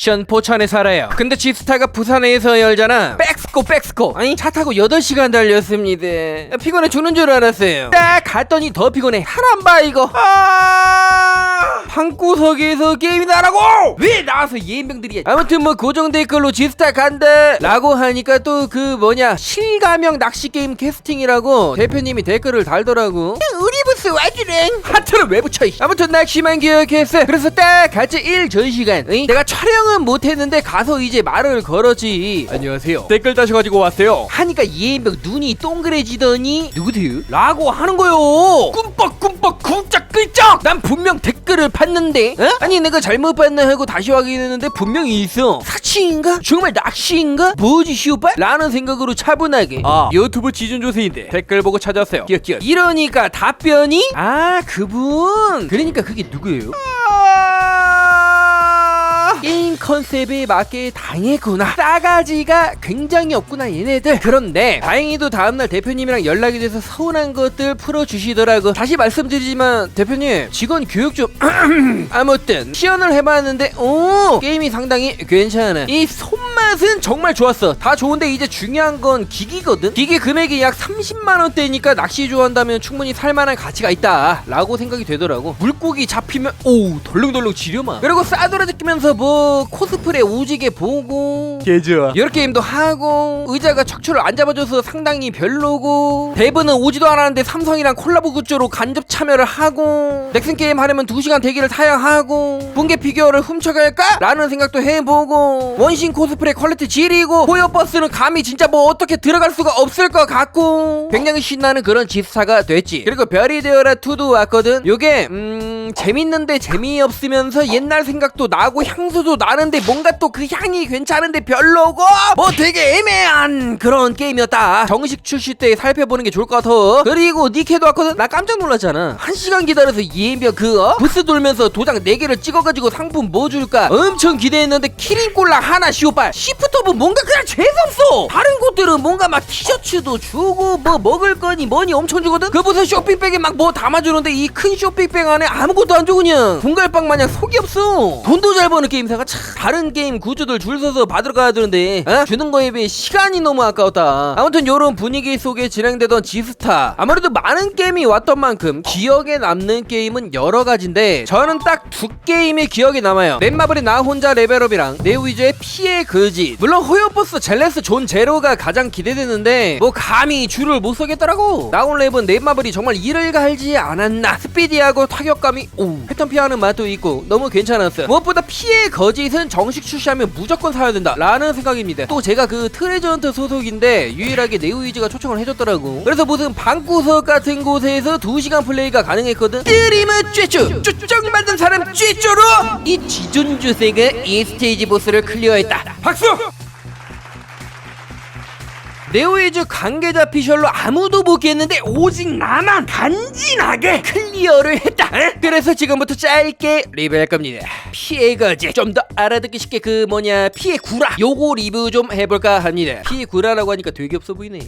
전 포천에 살아요. 근데 지스타가 부산에서 열잖아. 백스코 백스코. 아니 차 타고 8시간 달렸습니다. 피곤해 죽는 줄 알았어요. 딱 갔더니 더 피곤해. 하란 봐 이거. 아! 방구석에서 게임이나 하라고! 왜 나와서 예인병들이야? 아무튼 뭐 고정 댓글로 지스타 간다 라고 하니까 또 그 뭐냐 실가명 낚시 게임 캐스팅이라고 대표님이 댓글을 달더라고 우리 부스 와주랭 하트를 왜 붙여 이? 아무튼 낚시만 기억했어. 그래서 딱 같이 1 전시간 응? 내가 촬영은 못했는데 가서 이제 말을 걸었지. 안녕하세요. 댓글 다셔가지고 왔어요. 하니까 예인병 눈이 동그래지더니 누구세요? 라고 하는 거요. 꿈 뻑꿈뻑 쿵짝끌짝 난 분명 댓글을 봤는데 어? 아니 내가 잘못 봤나 하고 다시 확인했는데 분명히 있어 사치인가? 정말 낚시인가? 뭐지 시오빠? 라는 생각으로 차분하게 아 유튜브 지준 조세인데 댓글 보고 찾았어요 끼역끼역 이러니까 답변이 아 그분 그러니까 그게 누구예요? 아, 컨셉에 맞게 당했구나. 싸가지가 굉장히 없구나 얘네들. 그런데 다행히도 다음날 대표님이랑 연락이 돼서 서운한 것들 풀어주시더라고. 다시 말씀드리지만 대표님 직원 교육 좀 아무튼 시연을 해봤는데 오 게임이 상당히 괜찮아. 이 손맛은 정말 좋았어. 다 좋은데 이제 중요한 건 기기거든. 기기 금액이 약 30만원대니까 낚시 좋아한다면 충분히 살만한 가치가 있다 라고 생각이 되더라고. 물고기 잡히면 오 덜렁덜렁 지려마. 그리고 싸돌아다니면서 뭐 코스프레 오지게 보고 개좋아. 여러 게임도 하고 의자가 척추를 안 잡아줘서 상당히 별로고 대부는 오지도 않았는데 삼성이랑 콜라보 굿즈로 간접 참여를 하고 넥슨 게임 하려면 2시간 대기를 타야 하고 붕괴 피규어를 훔쳐갈까? 라는 생각도 해보고 원신 코스프레 퀄리티 지리고 호여버스는 감히 진짜 뭐 어떻게 들어갈 수가 없을 것 같고. 굉장히 신나는 그런 집사가 됐지. 그리고 별이 되어라 2도 왔거든. 요게 음 재밌는데 재미없으면서 옛날 생각도 나고 향수도 나는데 뭔가 또 그 향이 괜찮은데 별로고. 뭐 되게 애매한 그런 게임이었다. 정식 출시 때 살펴보는 게 좋을 것 같아. 그리고 니케도 왔거든. 나 깜짝 놀랐잖아. 한 시간 기다려서 이엠비어 그 어? 부스 돌면서 도장 4개를 찍어가지고 상품 뭐 줄까 엄청 기대했는데 키링콜라 하나 시오빨 시프트업은 뭔가 그냥 재수없어. 다른 곳들은 뭔가 막 티셔츠도 주고 뭐 먹을 거니 뭐니 엄청 주거든? 그 무슨 쇼핑백에 막 뭐 담아주는데 이 큰 쇼핑백 안에 아무것도 안 줘 그냥. 분갈빵 마냥 속이 없어. 돈도 잘 버는 게임사가 참 다른 게임 구주들 줄 서서 받으러 가야 되는데 어? 주는 거에 비해 시간이 너무 아까웠다. 아무튼 요런 분위기 속에 진행되던 지스타 아무래도 많은 게임이 왔던 만큼 기억에 남는 게임은 여러 가지인데 저는 딱 두 게임이 기억에 남아요. 넷마블의 나 혼자 레벨업이랑 네오위즈의 피해 거짓 물론 호요버스 젤레스 존 제로가 가장 기대되는데 뭐 감히 줄을 못 서겠더라고 나온랩은 넷마블이 정말 이를 갈지 않았나 스피디하고 타격감이 오 패턴 피하는 맛도 있고 너무 괜찮았어요 무엇보다 피해 거짓은 정식 출시하면 무조건 사야 된다 라는 생각입니다 또 제가 그 트레저헌트 소속인데 유일하게 네오위즈가 초청을 해줬더라고 그래서 무슨 방구석 같은 곳에서 2시간 플레이가 가능했거든 쬐쭈 쭈쭈 만든 사람 쬐쭈로 이 지존주세가 이 스테이지 보스를 클리어했다 박수! 네오이즈 관계자 피셜로 아무도 못 깼는데 오직 나만 간지나게 클리어를 했다 에? 그래서 지금부터 짧게 리뷰할 겁니다 피해 거지 좀 더 알아듣기 쉽게 그 뭐냐 피해 구라 요거 리뷰 좀 해볼까 합니다 피해 구라라고 하니까 되게 없어 보이네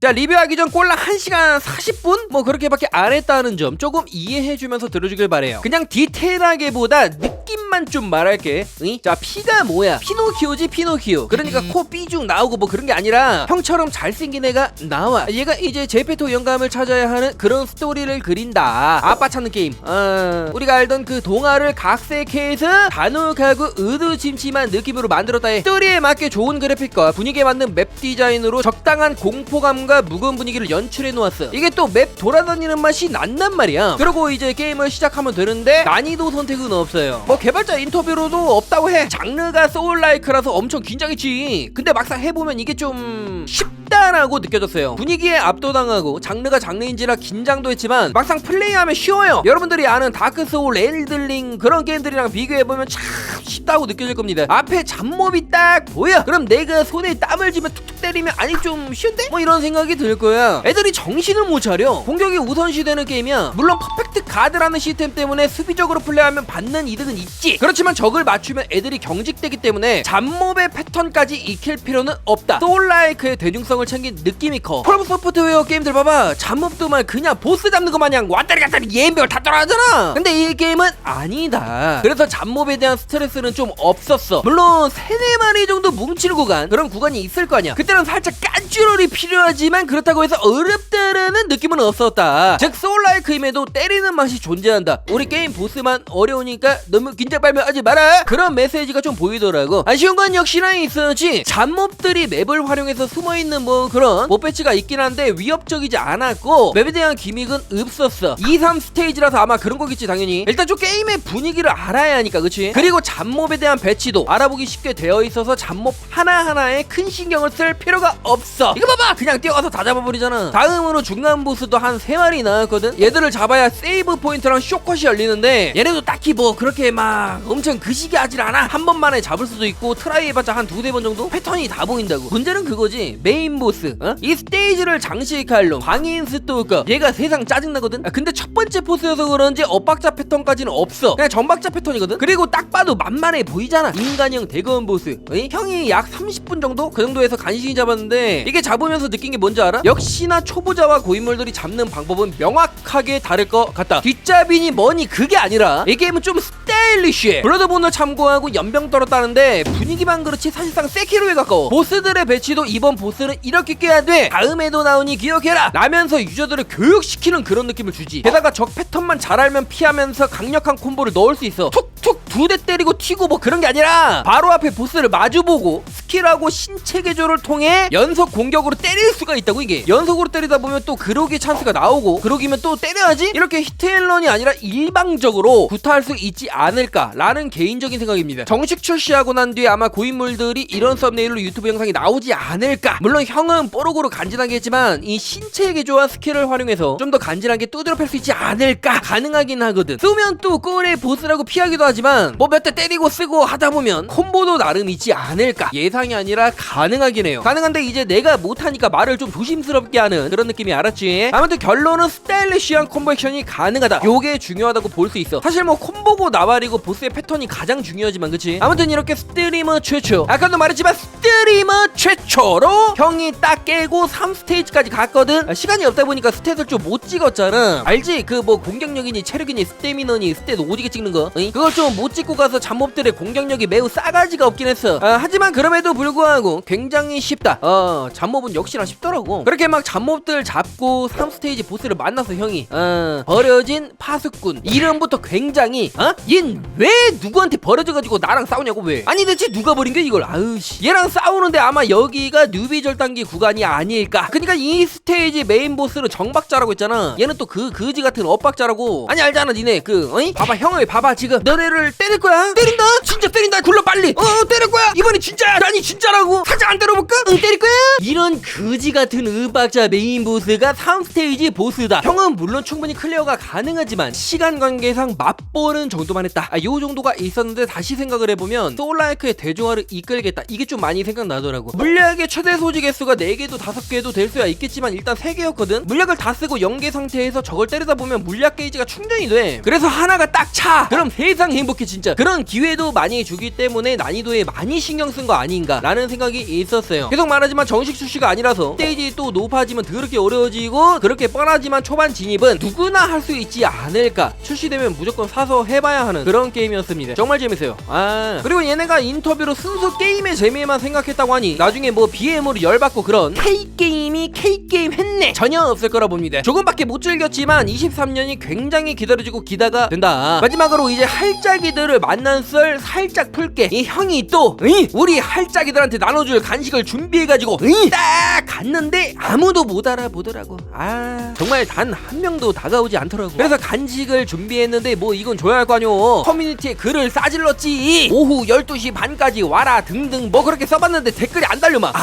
자 리뷰하기 전 꼴랑 1시간 40분? 뭐 그렇게밖에 안 했다는 점 조금 이해해주면서 들어주길 바래요 그냥 디테일하게 보다 느낌만 좀 말할게. 응? 자 피가 뭐야? 피노키오지 피노키오. 그러니까 코 삐죽 나오고 뭐 그런 게 아니라 형처럼 잘생긴 애가 나와. 얘가 이제 제페토 영감을 찾아야 하는 그런 스토리를 그린다. 아빠 찾는 게임. 어, 우리가 알던 그 동화를 각색해서 단혹하고 의도침침한 느낌으로 만들었다 해. 스토리에 맞게 좋은 그래픽과 분위기에 맞는 맵 디자인으로 적당한 공포감과 무거운 분위기를 연출해 놓았어. 이게 또 맵 돌아다니는 맛이 난단 말이야. 그리고 이제 게임을 시작하면 되는데 난이도 선택은 없어요. 뭐 개발자 인터뷰로도 없다고 해. 장르가 소울라이크라서 엄청 긴장했지. 근데 막상 해보면 이게 좀 쉽다라고 느껴졌어요. 분위기에 압도당하고 장르가 장르인지라 긴장도 했지만 막상 플레이하면 쉬워요. 여러분들이 아는 다크 소울 엘들링 그런 게임들이랑 비교해보면 참 쉽다고 느껴질 겁니다. 앞에 잡몹이 딱 보여. 그럼 내가 손에 땀을 쥐면 툭툭 때리면 아니 좀 쉬운데? 뭐 이런 생각이 들 거야. 애들이 정신을 못 차려. 공격이 우선시되는 게임이야. 물론 퍼펙트 가드라는 시스템 때문에 수비적으로 플레이하면 받는 이득은 있지. 그렇지만 적을 맞추면 애들이 경직되기 때문에 잡몹의 패턴까지 익힐 필요는 없다. 소울라이크의 대중성 접근성을 챙긴 느낌이 커. 프로브 소프트웨어 게임들 봐봐. 잡몹도만 그냥 보스 잡는 것 마냥 왔다리 갔다리 예인벽을 다 따라하잖아. 근데 이 게임은 아니다. 그래서 잡몹에 대한 스트레스는 좀 없었어. 물론 세네 마리 정도 뭉칠 구간 그런 구간이 있을 거 아니야. 그때는 살짝 깐쭈러리 필요하지만 그렇다고 해서 어렵다라는 느낌은 없었다. 즉 소울라이크임에도 때리는 맛이 존재한다. 우리 게임 보스만 어려우니까 너무 긴장 발명하지 마라. 그런 메시지가 좀 보이더라고. 아쉬운 건 역시나 있었지. 잡몹들이 맵을 활용해서 숨어있는 뭐 그런 못 배치가 있긴 한데 위협적이지 않았고 맵에 대한 기믹은 없었어. 2, 3 스테이지라서 아마 그런 거겠지 당연히. 일단 좀 게임의 분위기를 알아야 하니까 그치? 그리고 잡몹에 대한 배치도 알아보기 쉽게 되어 있어서 잡몹 하나하나에 큰 신경을 쓸 필요가 없어. 이거 봐봐! 그냥 뛰어가서 다 잡아버리잖아. 다음으로 중간 보스도 한 3마리 나왔거든? 얘들을 잡아야 세이브 포인트랑 쇼컷이 열리는데 얘네도 딱히 뭐 그렇게 막 엄청 그시기 하질 않아? 한 번만에 잡을 수도 있고 트라이 해봤자 한 두세 번 정도? 패턴이 다 보인다고. 문제는 그거지. 메인 보스 어? 이 스테이지를 장식할 놈. 광인 스토커. 얘가 세상 짜증나거든? 아, 근데 첫 번째 보스여서 그런지 엇박자 패턴까지는 없어. 그냥 전박자 패턴이거든? 그리고 딱 봐도 만만해 보이잖아. 인간형 대검 보스. 어이? 형이 약 30분 정도? 그 정도에서 간신히 잡았는데 이게 잡으면서 느낀 게 뭔지 알아? 역시나 초보자와 고인물들이 잡는 방법은 명확하게 다를 것 같다. 뒷잡이니 뭐니 그게 아니라 이 게임은 좀 스타일리쉬해 블러드본을 참고하고 연병 떨었다는데 분위기만 그렇지 사실상 세키로에 가까워. 보스들의 배치도 이번 보스는 이렇게 깨야 돼. 다음에도 나오니 기억해라. 라면서 유저들을 교육시키는 그런 느낌을 주지. 게다가 적 패턴만 잘 알면 피하면서 강력한 콤보를 넣을 수 있어. 툭 툭두대 때리고 튀고 뭐 그런 게 아니라 바로 앞에 보스를 마주보고 스킬하고 신체 개조를 통해 연속 공격으로 때릴 수가 있다고 이게. 연속으로 때리다 보면 또 그로기 찬스가 나오고 그러기면 또 때려야지? 이렇게 히트앤런이 아니라 일방적으로 구타할 수 있지 않을까라는 개인적인 생각입니다. 정식 출시하고 난 뒤에 아마 고인물들이 이런 썸네일로 유튜브 영상이 나오지 않을까? 물론 형은 뽀록으로 간지나게 했지만 이 신체 개조와 스킬을 활용해서 좀 더 간지나게 두드려 팰 수 있지 않을까? 가능하긴 하거든. 쏘면 또 꼴의 보스라고 피하기도 하지 만 뭐 몇 대 때리고 쓰고 하다 보면 콤보도 나름 있지 않을까. 예상이 아니라 가능하긴 해요. 가능한데 이제 내가 못하니까 말을 좀 조심스럽게 하는 그런 느낌이 알았지? 아무튼 결론은 스타일리시한 콤보 액션이 가능하다. 요게 중요하다고 볼 수 있어. 사실 뭐 콤보고 나발이고 보스의 패턴이 가장 중요하지만 그치? 아무튼 이렇게 스트리머 최초. 아까도 말했지만 스트리머 최초로 형이 딱 깨고 3스테이지까지 갔거든? 아, 시간이 없다 보니까 스탯을 좀 못 찍었잖아. 알지? 그 뭐 공격력이니 체력이니 스태미너니 스탯 오지게 찍는 거. 어이? 그걸 좀못 찍고 가서 잡몹들의 공격력이 매우 싸가지가 없긴 했어. 아, 하지만 그럼에도 불구하고 굉장히 쉽다. 어 잡몹은 역시나 쉽더라고. 그렇게 막 잡몹들 잡고 3스테이지 보스를 만나서 형이 어 버려진 파수꾼. 이름부터 굉장히 어? 얜왜 누구한테 버려져가지고 나랑 싸우냐고 왜? 아니 대체 누가 버린 게 이걸? 아으씨. 얘랑 싸우는데 아마 여기가 뉴비 절단기 구간이 아닐까? 그니까 이 스테이지 메인 보스는 정박자라고 했잖아. 얘는 또 그 그지 같은 엇박자라고. 아니 알잖아 니네. 그 어이? 봐봐 형을 봐봐 지금. 너네 를 때릴 거야? 때린다? 진짜 때린다. 굴러 빨리. 어 때릴 거야. 이번에 진짜야. 아니 진짜라고. 살짝 안 때려볼까? 응 때릴 거야. 이런 그지 같은 윽박자 메인 보스가 3스테이지 보스다. 형은 물론 충분히 클리어가 가능하지만 시간 관계상 맛보는 정도만 했다. 아, 요 정도가 있었는데 다시 생각을 해보면 소울라이크의 대조화를 이끌겠다. 이게 좀 많이 생각나더라고. 물약의 최대 소지 개수가 4개도 5개도 될 수야 있겠지만 일단 3개였거든. 물약을 다 쓰고 0개 상태에서 저걸 때리다 보면 물약 게이지가 충전이 돼. 그래서 하나가 딱 차. 그럼 세상 행복해 진짜. 그런 기회도 많이 주기 때문에 난이도에 많이 신경 쓴 거 아닌가 라는 생각이 있었어요. 계속 말하지만 정식 출시가 아니라서 스테이지 또 높아지면 더럽게 어려워지고 그렇게 뻔하지만 초반 진입은 누구나 할 수 있지 않을까. 출시되면 무조건 사서 해봐야 하는 그런 게임이었습니다. 정말 재밌어요. 아. 그리고 얘네가 인터뷰로 순수 게임의 재미에만 생각했다고 하니 나중에 뭐 BM으로 열받고 그런 K게임이 K게임 했네. 전혀 없을 거라 봅니다. 조금밖에 못 즐겼지만 23년이 굉장히 기다려지고 기다가 된다. 마지막으로 이제 할 짜기들을 만난 썰 살짝 풀게. 이 형이 또 으이, 우리 할짜기들한테 나눠줄 간식을 준비해가지고 으이, 딱 갔는데 아무도 못 알아보더라고. 아 정말 단 한 명도 다가오지 않더라고. 그래서 간식을 준비했는데 뭐 이건 줘야 할 거 아니오 커뮤니티에 글을 싸질렀지. 오후 12시 반까지 와라 등등 뭐 그렇게 써봤는데 댓글이 안 달려 막아.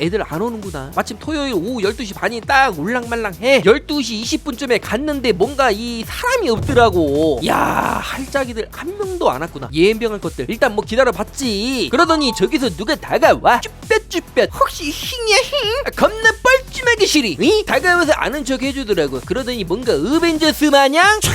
애들 안 오는구나. 마침 토요일 오후 12시 반이 딱 울랑말랑해. 12시 20분쯤에 갔는데 뭔가 이 사람이 없더라고. 야 할짜기들 한 명도 안 왔구나. 예병할 것들. 일단 뭐 기다려봤지. 그러더니 저기서 누가 다가와. 쭈뼛쭈뼛. 혹시 힝이야 힝? 겁나 뻘쭘하게 시리. 이? 다가와서 아는 척 해주더라고. 그러더니 뭔가 어벤져스 마냥? 촤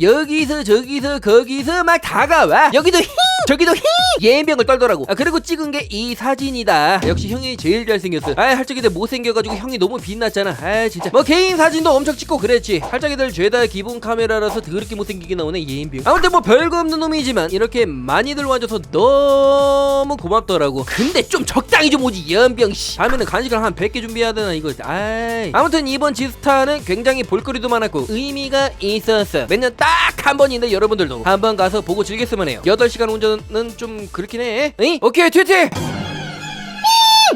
여기서 저기서 거기서 막 다가와. 여기도 힝 저기도 히 예병을 떨더라고. 아 그리고 찍은 게 이 사진이다. 역시 형이 제일 잘생겼어. 아 할적이들 못생겨가지고 형이 너무 빛났잖아. 아 진짜. 뭐 개인 사진도 엄청 찍고 그랬지. 할적이들 죄다 기본 카메라라서 더럽게 못생기게 나오네 예병 아무튼 뭐 별거 없는 놈이지만 이렇게 많이들 와줘서 너무 고맙더라고. 근데 좀 적당히 좀 오지 연병 씨. 다음에는 간식을 한 100개 준비해야 되나 이거. 아이. 아무튼 이번 지스타는 굉장히 볼거리도 많았고 의미가 있었어. 몇년딱 한 번인데 여러분들도 한번 가서 보고 즐겼으면 해요. 8시간 운전 은 좀 그렇긴 해 에이? 오케이 트위트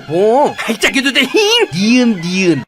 뭐? 활짝해도 돼? 니은 니은